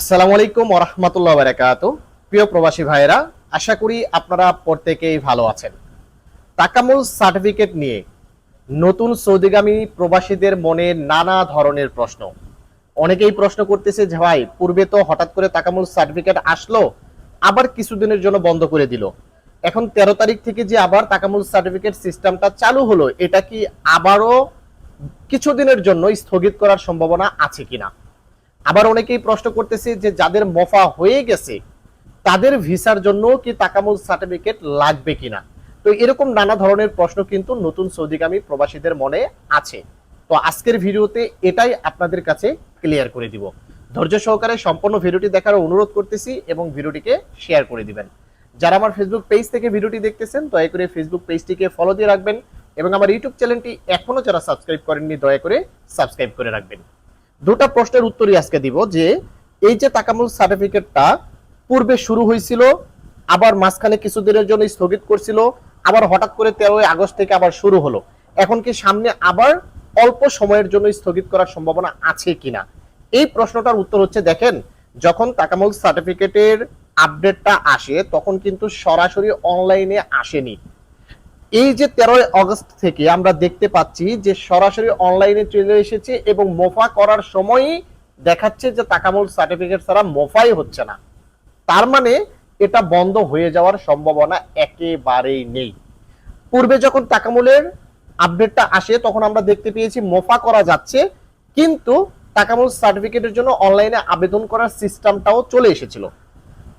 আসসালামু আলাইকুম ওরহমতুল্লাহ বারাকাত প্রিয় প্রবাসী ভাইয়েরা, আশা করি আপনারা প্রত্যেকেই ভালো আছেন। তাকামুল সার্টিফিকেট নিয়ে নতুন সৌদিগামী প্রবাসীদের মনে নানা ধরনের প্রশ্ন। অনেকেই প্রশ্ন করতেছে যে, ভাই, পূর্বে তো হঠাৎ করে তাকামুল সার্টিফিকেট আসলো, আবার কিছুদিনের জন্য বন্ধ করে দিল। এখন তেরো তারিখ থেকে যে আবার তাকামুল সার্টিফিকেট সিস্টেমটা চালু হলো, এটা কি আবারও কিছুদিনের জন্য স্থগিত করার সম্ভাবনা আছে কিনা? আবার অনেকেই প্রশ্ন করতেছে যে যাদের মফা হয়ে গেছে, তাদের ভিসার জন্য কি তাকামুল সার্টিফিকেট লাগবে কিনা? তো এরকম নানা ধরনের প্রশ্ন কিন্তু নতুন সৌদিগামী প্রবাসীদের মনে আছে। তো আজকের ভিডিওতে এটাই আপনাদের কাছে ক্লিয়ার করে দিব। ধৈর্য সহকারে সম্পূর্ণ ভিডিওটি দেখার অনুরোধ করতেছি এবং ভিডিওটিকে শেয়ার করে দিবেন। যারা আমার ফেসবুক পেজ থেকে ভিডিওটি দেখতেছেন, দয়া করে ফেসবুক পেজটিকে ফলো দিয়ে রাখবেন এবং আমার ইউটিউব চ্যানেলটি এখনও যারা সাবস্ক্রাইব করেননি, দয়া করে সাবস্ক্রাইব করে রাখবেন। দুটা প্রশ্নের উত্তরই আজকে দিব যে, এই যে তাকামুল সার্টিফিকেটটা পূর্বে শুরু হয়েছিল, আবার মাঝখানে কিছুদিনের জন্য স্থগিত করছিল, আবার হঠাৎ করে তেরোই আগস্ট থেকে আবার শুরু হলো। এখন কি সামনে আবার অল্প সময়ের জন্য স্থগিত করার সম্ভাবনা আছে কিনা? এই প্রশ্নটার উত্তর হচ্ছে, দেখেন, যখন তাকামুল সার্টিফিকেটের আপডেটটা আসে, তখন কিন্তু সরাসরি অনলাইনে আসেনি। এই যে তেরোই আগস্ট থেকে আমরা দেখতে পাচ্ছি যে সরাসরি অনলাইনে চলে এসেছে এবং মোফা করার সময়ই দেখাচ্ছে যে তাকামুল সার্টিফিকেট ছাড়া মোফাই হচ্ছে না। তার মানে এটা বন্ধ হয়ে যাওয়ার সম্ভাবনা একেবারেই নেই। পূর্বে যখন তাকামুলের আপডেটটা আসে, তখন আমরা দেখতে পেয়েছি মোফা করা যাচ্ছে, কিন্তু তাকামুল সার্টিফিকেটের জন্য অনলাইনে আবেদন করার সিস্টেমটাও চলে এসেছিল।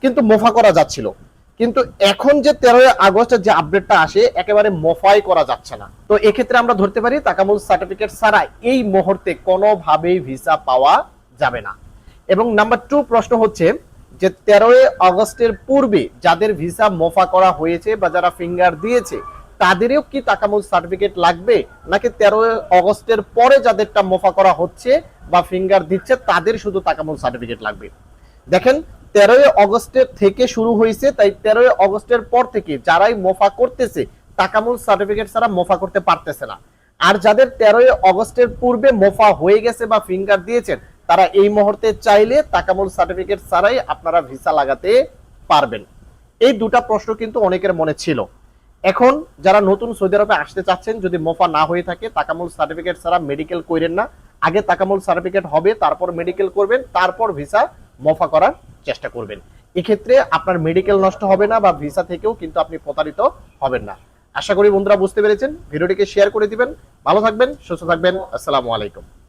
কিন্তু মোফা করা যাচ্ছিল। কিন্তু এখন যে তেরোই আগস্টের যে আপডেটটা আসে, একেবারে মোফাই করা যাচ্ছে না। তো এক্ষেত্রে আমরা ধরতে পারি তাকামুল সার্টিফিকেট ছাড়া এই মুহূর্তে কোনোভাবেই ভিসা পাওয়া যাবে না। এবং নাম্বার টু প্রশ্ন হচ্ছে যে তেরোই আগস্টের পূর্বে যাদের ভিসা মোফা করা হয়েছে বা যারা ফিঙ্গার দিয়েছে, তাদেরও কি তাকামুল সার্টিফিকেট লাগবে? নাকি তেরোই আগস্টের পরে যাদেরটা মোফা করা হচ্ছে বা ফিঙ্গার দিচ্ছে, তাদের শুধু তাকামুল সার্টিফিকেট লাগবে? দেখেন তেরোই অগস্টের থেকে শুরু হয়েছে, তাই তেরোই অগস্টের পর থেকে যারাই মোফা করতেছে, তাকামুল সার্টিফিকেট ছাড়া মোফা করতে পারতেছে না। আর যাদের তেরোই অগস্টের পূর্বে মোফা হয়ে গেছে বা ফিঙ্গার দিয়েছেন, তারা এই মুহূর্তে চাইলে তাকামুল সার্টিফিকেট ছাড়াই আপনারা ভিসা লাগাতে পারবেন। এই দুটা প্রশ্ন কিন্তু অনেকের মনে ছিল। এখন যারা নতুন সৌদি আরবে আসতে চাচ্ছেন, যদি মোফা না হয়ে থাকে, তাকামুল সার্টিফিকেট ছাড়া মেডিকেল করেন না। আগে তাকামুল সার্টিফিকেট হবে, তারপর মেডিকেল করবেন, তারপর ভিসা মোফা করার চেষ্টা করবেন। এক্ষেত্রে আপনার মেডিকেল নষ্ট হবে না বা ভিসা থেকেও কিন্তু আপনি প্রতারিত হবেন না। আশা করি বন্ধুরা বুঝতে পেরেছেন। ভিডিওটিকে শেয়ার করে দিবেন। ভালো থাকবেন, সুস্থ থাকবেন। আসসালামু আলাইকুম।